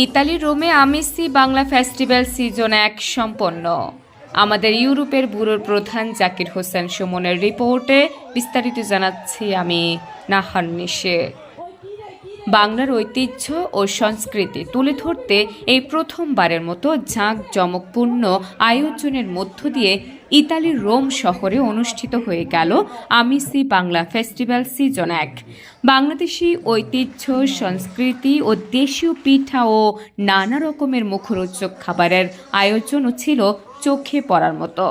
Italy রোমে আমিসি Bangla festival season এক সম্পন্ন। আমাদের ইউরোপের ব্যুরোর প্রধান জাকির হোসেন সুমনের রিপোর্টে বিস্তারিত জানাচ্ছি আমি নাহার নিশে। বাংলার ঐতিহ্য ও সংস্কৃতি তুলে ধরতে এই প্রথমবারের মতো জাঁকজমকপূর্ণ আয়োজনের মধ্য দিয়ে ইতালির রোম শহরে অনুষ্ঠিত হয়ে গেল আমিসি বাংলা ফেস্টিভ্যাল সিজন এক। বাংলাদেশি ঐতিহ্য, সংস্কৃতি ও দেশীয় পিঠা ও নানা রকমের মুখরোচক খাবারের আয়োজনও ছিল চোখে পড়ার মতো।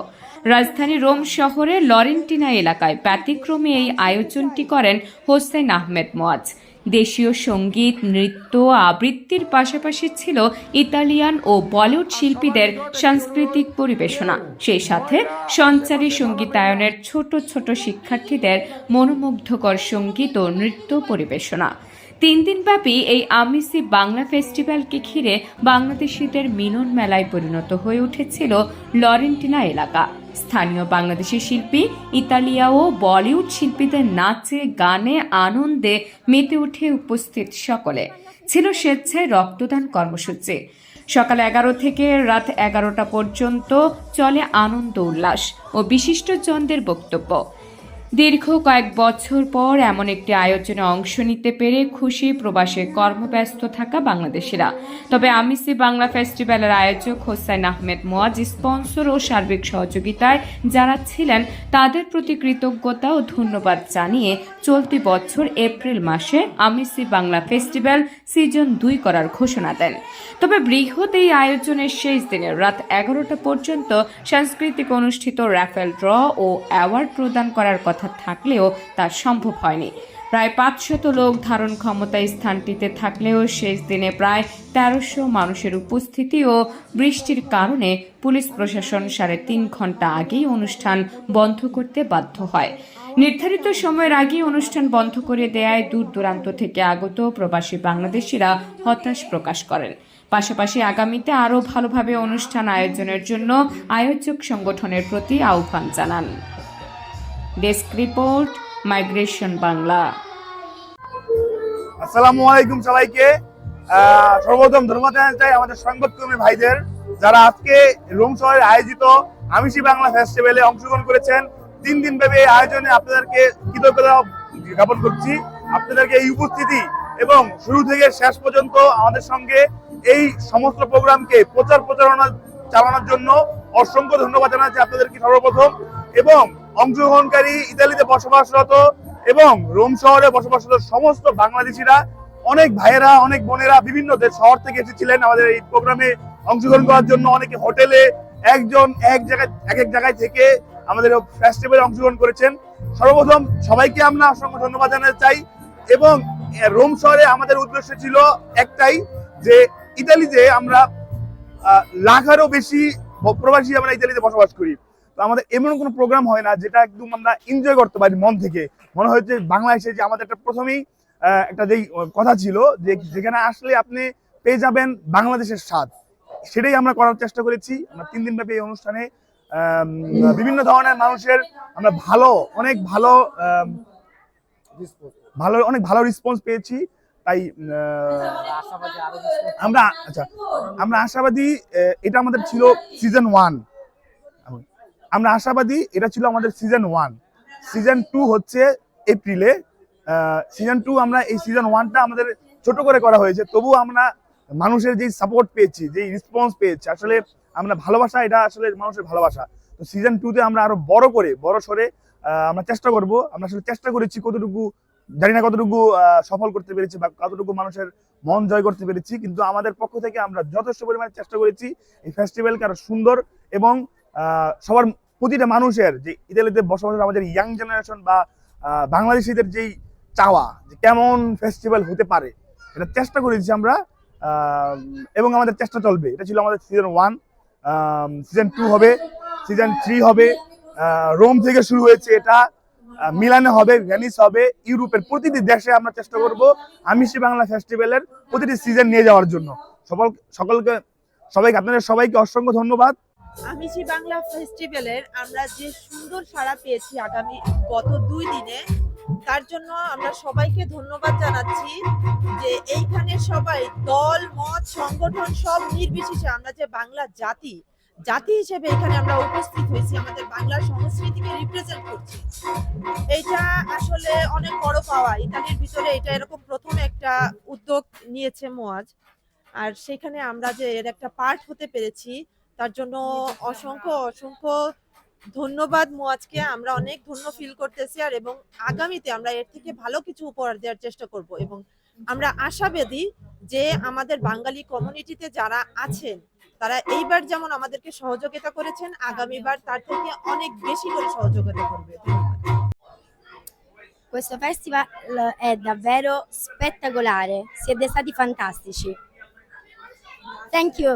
রাজধানী রোম শহরে লরেন্টিনা এলাকায় ব্যতিক্রমে এই আয়োজনটি করেন হোসেন আহমেদ মোয়াজ। দেশীয় সংগীত, নৃত্য, আবৃত্তির পাশাপাশি ছিল ইতালিয়ান ও বলিউড শিল্পীদের সাংস্কৃতিক পরিবেশনা। সেই সাথে সঞ্চারী সঙ্গীতায়নের ছোট ছোট শিক্ষার্থীদের মনোমুগ্ধকর সংগীত ও নৃত্য পরিবেশনা। তিন দিনব্যাপী এই আমিসি বাংলা ফেস্টিভ্যালকে ঘিরে বাংলাদেশিদের মিলন মেলায় পরিণত হয়ে উঠেছিল লরেন্টিনা এলাকা। স্থানীয় বাংলাদেশি শিল্পী ইতালিয়া ও বলিউড শিল্পীদের নাচে, গানে আনন্দে মেতে উঠে উপস্থিত সকলে। ছিল স্বেচ্ছায় রক্তদান কর্মসূচি। সকাল এগারো থেকে রাত এগারোটা পর্যন্ত চলে আনন্দ উল্লাস ও বিশিষ্টজনদের বক্তব্য। দীর্ঘ কয়েক বছর পর এমন একটি আয়োজনে অংশ নিতে পেরে খুশি প্রবাসে কর্মব্যস্ত থাকা বাংলাদেশিরা। তবে আমিসি বাংলা ফেস্টিভ্যালের আয়োজক হোসাইন আহমেদ মোয়াজ স্পন্সর ও সার্বিক সহযোগিতায় যারা ছিলেন তাদের প্রতি কৃতজ্ঞতা ও ধন্যবাদ জানিয়ে চলতি বছর এপ্রিল মাসে আমিসি বাংলা ফেস্টিভ্যাল সিজন দুই করার ঘোষণা দেন। তবে বৃহৎ এই আয়োজনের শেষ দিনে রাত এগারোটা পর্যন্ত সাংস্কৃতিক অনুষ্ঠিত র্যাফেল ড্র ও অ্যাওয়ার্ড প্রদান করার কথা থাকলেও তা সম্ভব হয়নি। প্রায় পাঁচশত লোক ধারণ ক্ষমতা স্থানটিতে থাকলেও শেষ দিনে প্রায় তেরোশো মানুষের উপস্থিতি ও বৃষ্টির কারণে পুলিশ প্রশাসন সাড়ে তিন ঘণ্টা আগেই অনুষ্ঠান বন্ধ করতে বাধ্য হয়। নির্ধারিত সময়ের আগেই অনুষ্ঠান বন্ধ করে দেয়ায় দূর দূরান্ত থেকে আগত প্রবাসী বাংলাদেশিরা হতাশ প্রকাশ করেন। পাশাপাশি আগামীতে আরও ভালোভাবে অনুষ্ঠান আয়োজনের জন্য আয়োজক সংগঠনের প্রতি আহ্বান জানান। ডেস্ক রিপোর্ট মাইগ্রেশন বাংলা আসসালামু আলাইকুম সবাইকে। সর্বপ্রথম ধন্যবাদ জানাতে চাই আমাদের সংবাদকর্মী ভাইদের, যারা আজকে রোম শহরে আয়োজিত আমিষি বাংলা ফেস্টিভ্যালে অংশগ্রহণ করেছেন। তিন দিন ব্যাপী এই আয়োজনে আপনাদেরকে কৃতজ্ঞতা জ্ঞাপন করছি। আপনাদেরকে এই উপস্থিতি এবং শুরু থেকে শেষ পর্যন্ত আমাদের সঙ্গে এই সমস্ত প্রোগ্রামকে প্রচার প্রচারণা চালানোর জন্য অসংখ্য ধন্যবাদ জানাচ্ছি আপনাদেরকে সর্বপ্রথম। এবং অংশগ্রহণকারী ইতালিতে বসবাসরত এবং রোম শহরে বসবাসরত সমস্ত বাংলাদেশিরা, অনেক ভাইয়েরা, অনেক বোনেরা বিভিন্ন দেশ শহর থেকে এসেছিলেন আমাদের এই প্রোগ্রামে অংশগ্রহণ করার জন্য। অনেকে হোটেলে একজন এক জায়গায় এক এক জায়গায় থেকে আমাদের ফেস্টিভ্যালে অংশগ্রহণ করেছেন। সর্বপ্রথম সবাইকে আমরা অসংখ্য ধন্যবাদ জানাতে চাই এবং রোম শহরে আমাদের উদ্দেশ্য ছিল একটাই যে ইতালিতে আমরা লাখেরও বেশি প্রবাসী আমরা ইতালিতে বসবাস করি। তো আমাদের এমন কোনো প্রোগ্রাম হয় না যেটা একদম আমরা এনজয় করতে পারি মন থেকে। মনে হয় যে বাংলাদেশে যে আমাদের একটা প্রথমেই একটা যেই কথা ছিল যে যেখানে আসলে আপনি পেয়ে যাবেন বাংলাদেশের স্বাদ। সেটাই আমরা করার চেষ্টা করেছি। আমরা তিন দিন ব্যাপী এই অনুষ্ঠানে বিভিন্ন ধরনের মানুষের আমরা ভালো, অনেক ভালো ভালো, অনেক ভালো রেসপন্স পেয়েছি। তাই আমরা আচ্ছা আমরা আশাবাদী এটা আমাদের ছিল সিজন ওয়ান আমরা আশাবাদী, এটা ছিল আমাদের সিজন ওয়ান সিজন টু হচ্ছে এপ্রিলে সিজন টু আমরা এই সিজন ওয়ানটা আমাদের ছোট করে করা হয়েছে। তবু আমরা মানুষের যেই সাপোর্ট পেয়েছি, যেই রেসপন্স পেয়েছি, আসলে আমরা ভালোবাসা, এটা আসলে মানুষের ভালোবাসা। তো সিজন টুতে আমরা আরও বড় করে, বড় সরে আমরা চেষ্টা করব। আমরা আসলে চেষ্টা করেছি কতটুকু, জানি না কতটুকু সফল করতে পেরেছি বা কতটুকু মানুষের মন জয় করতে পেরেছি। কিন্তু আমাদের পক্ষ থেকে আমরা যথেষ্ট পরিমাণে চেষ্টা করেছি এই ফেস্টিভ্যালকে আরও সুন্দর এবং সবার প্রতিটা মানুষের যে ইতালিতে বসবাস আমাদের ইয়াং জেনারেশন বা বাংলাদেশিদের যেই চাওয়া, যে কেমন ফেস্টিভ্যাল হতে পারে, এটা চেষ্টা করেছি আমরা এবং আমাদের চেষ্টা চলবে। এটা ছিল আমাদের সিজন ওয়ান সিজন টু হবে সিজন থ্রি হবে রোম থেকে শুরু হয়েছে এটা মিলানে হবে, ভেনিস হবে, ইউরোপের প্রতিটি দেশে আমরা চেষ্টা করব আমিষি বাংলা ফেস্টিভ্যালের প্রতিটি সিজন নিয়ে যাওয়ার জন্য। সকল সকলকে, সবাইকে, আপনাদের সবাইকে অসংখ্য ধন্যবাদ। আমিষি বাংলা ফেস্টিভ্যালের আমরা যে সুন্দর সাড়া পেয়েছি আগামী গত দুই দিনে, তার জন্য আমরা সবাইকে ধন্যবাদ জানাচ্ছি যে এইখানে সবাই দল, মত, সংগঠন সব নির্বিশেষে আমরা যে বাংলা জাতি জাতি হিসেবে এখানে আমরা উপস্থিত হয়েছি, আমাদের বাংলা সংস্কৃতিকে রিপ্রেজেন্ট করছি। এটা আসলে অনেক বড় পাওয়া। ইতালির ভিতরে এটা এরকম প্রথম একটা উদ্যোগ নিয়েছে মোয়াজ। আর সেখানে আমরা যে এর একটা পার্ট হতে পেরেছি তার জন্য অসংখ্য অসংখ্য ধন্যবাদ মোয়াজকে আমরা অনেক ধন্য ফিল করতেছি আর এবং আগামীতে আমরা এর থেকে ভালো কিছু উপহার দেওয়ার চেষ্টা করব এবং আমরা আশাবাদী যে আমাদের বাঙালি কমিউনিটিতে যারা আছেন তারা এইবার যেমন আমাদেরকে সহযোগিতা করেছেন আগামীবার তার থেকে অনেক বেশি করে সহযোগিতা করবে Questo festival è davvero spettacolare, siete stati fantastici. Thank you.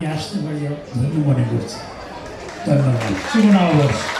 আসতে পারি ধন্য মনে করছি ধন্যবাদ শুভ নববর্ষ